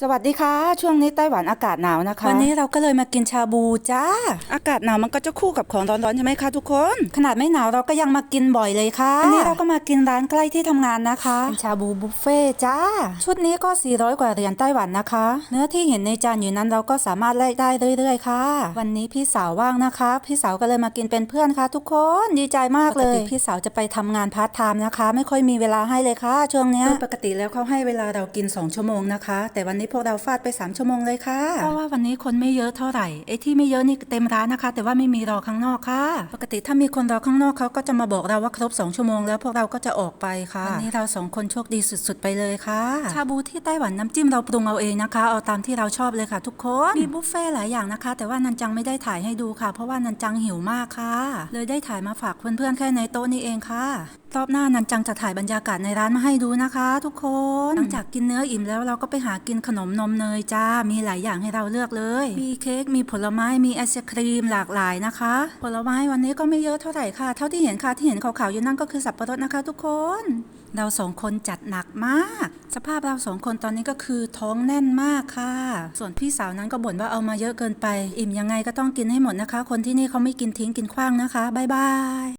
สวัสดีค่ะ ช่วงนี้ไต้หวันอากาศหนาวนะคะ วันนี้เราก็เลยมากินชาบูจ้า อากาศหนาวมันก็จะคู่กับของร้อนๆใช่ไหมคะทุกคน ขนาดไม่หนาวเราก็ยังมากินบ่อยเลยค่ะวันนี้เราก็มากินร้านใกล้ที่ทำงานนะคะเป็นชาบูบุฟเฟ่ต์จ้า ชุดนี้ก็ 400 กว่าเหรียญไต้หวันนะคะ เนื้อที่เห็นในจานอยู่นั้นเราก็สามารถแลกได้เรื่อยๆค่ะ วันนี้พี่สาวว่างนะคะ พี่สาวก็เลยมากินเป็นเพื่อนค่ะ ทุกคนดีใจมากเลยปกติพี่สาวจะไปทำงานพาร์ทไทม์นะคะ ไม่ค่อยมีเวลาให้เลยค่ะ ช่วงเนี้ยปกติแล้วเขาให้เวลาเรากิน 2 ชั่วโมงนะคะ แต่วันนี้พวกเราฟาดไป 3 ชั่วโมงเลยค่ะ เพราะว่าวันนี้คนไม่เยอะเท่าไหร่ไอ้ที่ไม่เยอะนี่เต็มร้านนะคะ แต่ว่าไม่มีรอข้างนอกค่ะ ปกติถ้ามีคนรอข้างนอกเขาก็จะมาบอกเราว่าครบ 2 ชั่วโมงแล้วพวกเราก็จะออกไปค่ะวันนี้เราสองคนโชคดีสุดๆไปเลยค่ะ ชาบูที่ไต้หวันน้ำจิ้มเราปรุงเอาเองนะคะ เอาตามที่เราชอบเลยค่ะ ทุกคนมีบุฟเฟ่ต์หลายอย่างนะคะ แต่ว่านันจังไม่ได้ถ่ายให้ดูค่ะ เพราะว่านันจังหิวมากค่ะ เลยได้ถ่ายมาฝากเพื่อนๆแค่ในโต๊ะนี้เองค่ะ รอบหน้านันจังจะถ่ายบรรยากาศในร้านมาให้ดูนะคะ ทุกคนหลังจากกินเนื้ออิ่มแล้วเราก็ไปหากินขนมนมเนยจ้า มีหลายอย่างให้เราเลือกเลย มีเค้กมีผลไม้มีไอศครีมหลากหลายนะคะ ผลไม้วันนี้ก็ไม่เยอะเท่าไหร่ค่ะ เท่าที่เห็นค่ะที่เห็นขาวๆอยู่นั่นก็คือสับปะรดนะคะ ทุกคนเราสองคนจัดหนักมาก สภาพเราสองคนตอนนี้ก็คือท้องแน่นมากค่ะ ส่วนพี่สาวนั้นก็บ่นว่าเอามาเยอะเกินไป อิ่มยังไงก็ต้องกินให้หมดนะคะ คนที่นี่เขาไม่กินทิ้งกินขว้างนะคะ บ๊ายบาย